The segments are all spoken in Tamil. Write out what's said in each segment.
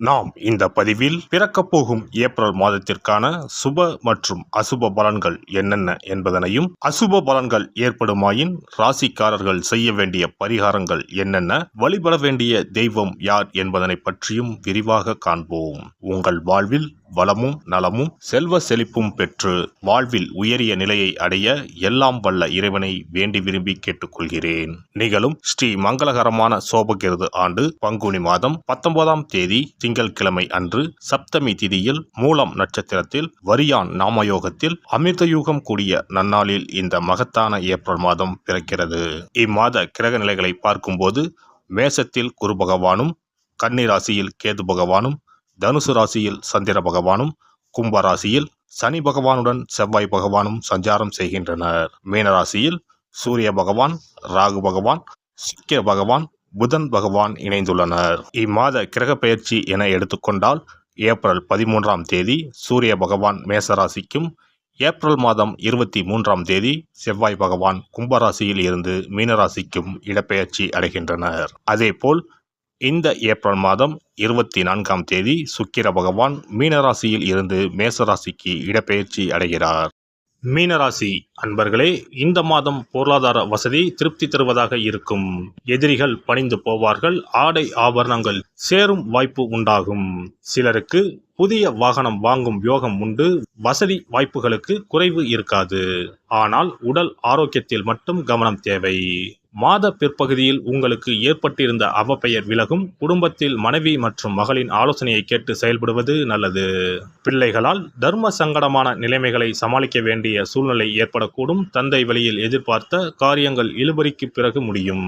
நாம் இந்த பதிவில் பிறக்கப் போகும் ஏப்ரல் மாதத்திற்கான சுப மற்றும் அசுப பலன்கள் என்னென்ன என்பதனையும் அசுப பலன்கள் ஏற்படுமாயின் ராசிக்காரர்கள் செய்ய வேண்டிய பரிகாரங்கள் என்னென்ன வழிபட வேண்டிய தெய்வம் யார் என்பதனை பற்றியும் விரிவாக காண்போம். உங்கள் வாழ்வில் வளமும் நலமும் செல்வ செழிப்பும் பெற்று வாழ்வில் உயரிய நிலையை அடைய எல்லாம் வல்ல இறைவனை வேண்டி விரும்பி கேட்டுக்கொள்கிறேன். நிகழும் ஸ்ரீ மங்களகரமான சோபகிருது ஆண்டு பங்குனி மாதம் பத்தொன்பதாம் தேதி திங்கட்கிழமை அன்று சப்தமி திதியில் மூலம் நட்சத்திரத்தில் வரியான் நாமயோகத்தில் அமிர்தயூகம் கூடிய நன்னாளில் இந்த மகத்தான ஏப்ரல் மாதம் பிறக்கிறது. இம்மாத கிரக நிலைகளை பார்க்கும்போது மேசத்தில் குரு பகவானும் கன்னி ராசியில் கேது பகவானும் தனுசு ராசியில் சந்திர பகவானும் கும்ப ராசியில் சனி பகவானுடன் செவ்வாய் பகவானும் சஞ்சாரம் செய்கின்றனர். மீனராசியில் சூரிய பகவான் ராகு பகவான் சுக்கிர பகவான் புதன் பகவான் இணைந்துள்ளனர். இம்மாத கிரகப்பெயர்ச்சி என எடுத்துக்கொண்டால் ஏப்ரல் பதிமூன்றாம் தேதி சூரிய பகவான் மேசராசிக்கும் ஏப்ரல் மாதம் இருபத்தி மூன்றாம் தேதி செவ்வாய் பகவான் கும்பராசியில் இருந்து மீனராசிக்கும் இடப்பெயர்ச்சி அடைகின்றனர். அதேபோல் இந்த ஏப்ரல் மாதம் இருபத்தி நான்காம் தேதி சுக்கிர பகவான் மீனராசியில் இருந்து மேசராசிக்கு இடப்பெயர்ச்சி அடைகிறார். மீனராசி அன்பர்களே இந்த மாதம் பொருளாதார வசதி திருப்தி தருவதாக இருக்கும். எதிரிகள் பணிந்து போவார்கள் ஆடை ஆபரணங்கள் சேரும் வாய்ப்பு உண்டாகும். சிலருக்கு புதிய வாகனம் வாங்கும் யோகம் உண்டு வசதி வாய்ப்புகளுக்கு குறைவு இருக்காது. ஆனால் உடல் ஆரோக்கியத்தில் மட்டும் கவனம் தேவை. மாத பிற்பகுதியில் உங்களுக்கு ஏற்பட்டிருந்த அவப்பெயர் விலகும் குடும்பத்தில் மனைவி மற்றும் மகளின் ஆலோசனையை கேட்டு செயல்படுவது நல்லது. பிள்ளைகளால் தர்ம சங்கடமான நிலைமைகளை சமாளிக்க வேண்டிய சூழ்நிலை ஏற்படக்கூடும். தந்தை வழியில் எதிர்பார்த்த காரியங்கள் இழுபறிக்கு பிறகு முடியும்.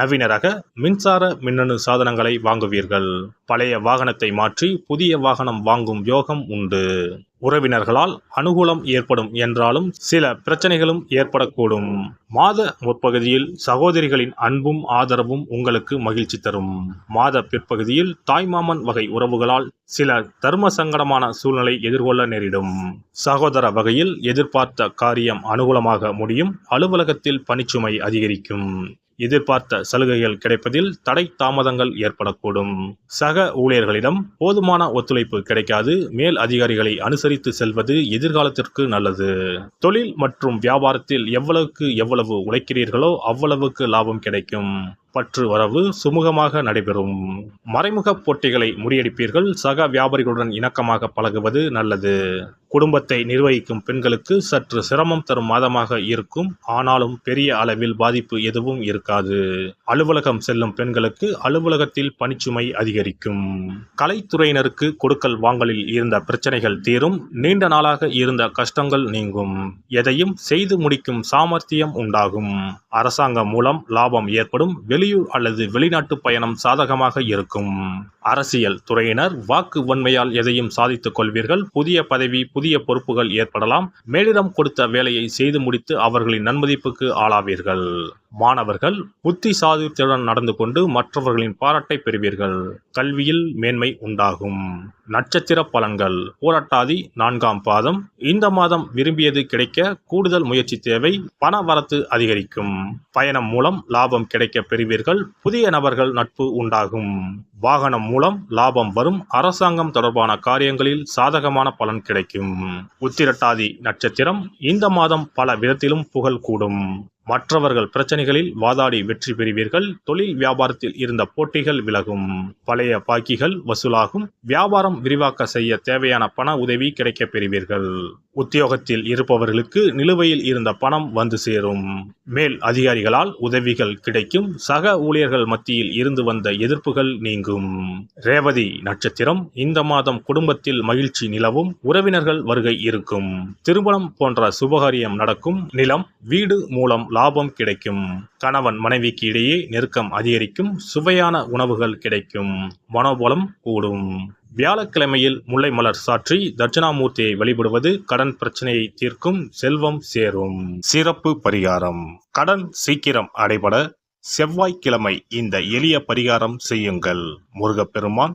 நவீன ரக மின்சார மின்னணு சாதனங்களை வாங்குவீர்கள். பழைய வாகனத்தை மாற்றி புதிய வாகனம் வாங்கும் யோகம் உண்டு. உறவினர்களால் அனுகூலம் ஏற்படும் என்றாலும் சில பிரச்சனைகளும் ஏற்படக்கூடும். மாத முற்பகுதியில் சகோதரிகளின் அன்பும் ஆதரவும் உங்களுக்கு மகிழ்ச்சி தரும். மாத பிற்பகுதியில் தாய்மாமன் வகை உறவுகளால் சில தர்ம சங்கடமான சூழ்நிலை எதிர்கொள்ள நேரிடும். சகோதர வகையில் எதிர்பார்த்த காரியம் அனுகூலமாக முடியும். அலுவலகத்தில் பணிச்சுமை அதிகரிக்கும். எதிர்பார்த்த சலுகைகள் கிடைப்பதில் தடை தாமதங்கள் ஏற்படக்கூடும். சக ஊழியர்களிடம் போதுமான ஒத்துழைப்பு கிடைக்காது. மேல் அதிகாரிகளை அனுசரித்து செல்வது எதிர்காலத்திற்கு நல்லது. தொழில் மற்றும் வியாபாரத்தில் எவ்வளவுக்கு எவ்வளவு உழைக்கிறீர்களோ அவ்வளவுக்கு லாபம் கிடைக்கும். பற்று வரவு சுமூகமாக நடைபெறும். மறைமுக போட்டிகளை முறியடிப்பீர்கள். சக வியாபாரிகளுடன் இணக்கமாக பழகுவது நல்லது. குடும்பத்தை நிர்வகிக்கும் பெண்களுக்கு சற்று சிரமம் தரும் மாதமாக இருக்கும். ஆனாலும் பெரிய அளவில் பாதிப்பு எதுவும் இருக்காது. அலுவலகம் செல்லும் பெண்களுக்கு அலுவலகத்தில் பணிச்சுமை அதிகரிக்கும். கலைத்துறையினருக்கு கொடுக்கல் வாங்கலில் இருந்த பிரச்சனைகள் தீரும். நீண்ட நாளாக இருந்த கஷ்டங்கள் நீங்கும். எதையும் செய்து முடிக்கும் சாமர்த்தியம் உண்டாகும். அரசாங்கம் மூலம் லாபம் ஏற்படும். வெளியூர் அல்லது வெளிநாட்டு பயணம் சாதகமாக இருக்கும். அரசியல் துறையினர் வாக்கு வன்மையால் எதையும் சாதித்துக் கொள்வீர்கள். புதிய பதவி புதிய பொறுப்புகள் ஏற்படலாம். மேலிடம் கொடுத்த வேலையை செய்து முடித்து அவர்களின் நன்மதிப்புக்கு ஆளாவீர்கள். மாணவர்கள் புத்தி சாதுரியத்துடன் நடந்து கொண்டு மற்றவர்களின் பாராட்டை பெறுவீர்கள். கல்வியில் மேன்மை உண்டாகும். நட்சத்திர பலன்கள். போராட்டாதி நான்காம் பாதம். இந்த மாதம் விரும்பியது கிடைக்க கூடுதல் முயற்சி தேவை. பண வரத்து அதிகரிக்கும். பயணம் மூலம் லாபம் கிடைக்க பெறுவீர்கள். புதிய நபர்கள் நட்பு உண்டாகும். வாகனம் மூலம் லாபம் வரும். அரசாங்கம் தொடர்பான காரியங்களில் சாதகமான பலன் கிடைக்கும். உத்திரட்டாதி நட்சத்திரம். இந்த மாதம் பல விதத்திலும் புகழ் கூடும். மற்றவர்கள் பிரச்சனைகளில் வாதாடி வெற்றி பெறுவீர்கள். தொழில் வியாபாரத்தில் இருந்த போட்டிகள் விலகும். பழைய பாக்கிகள் வசூலாகும். வியாபாரம் விரிவாக்க செய்ய தேவையான பண உதவி கிடைக்கப் பெறுவீர்கள். உத்தியோகத்தில் இருப்பவர்களுக்கு நிலுவையில் இருந்த பணம் வந்து சேரும். மேல் அதிகாரிகளால் உதவிகள் கிடைக்கும். சக ஊழியர்கள் மத்தியில் இருந்து வந்த எதிர்ப்புகள் நீங்கும். ரேவதி நட்சத்திரம் இந்த மாதம் குடும்பத்தில் மகிழ்ச்சி நிலவும். உறவினர்கள் வருகை இருக்கும். திருமணம் போன்ற சுபகாரியம் நடக்கும். நிலம் வீடு மூலம் லாபம் கிடைக்கும். கணவன் மனைவிக்கு இடையே நெருக்கம் அதிகரிக்கும். சுவையான உணவுகள் கிடைக்கும். மனோபலம் கூடும். வியாழக்கிழமையில் முல்லை மலர் சாற்றி தட்சிணாமூர்த்தியை வழிபடுவது கடன் பிரச்சனையை தீர்க்கும் செல்வம் சேரும். சிறப்பு பரிகாரம். கடன் சீக்கிரம் அடைபட செவ்வாய்க்கிழமை இந்த எளிய பரிகாரம் செய்யுங்கள். முருகப்பெருமான்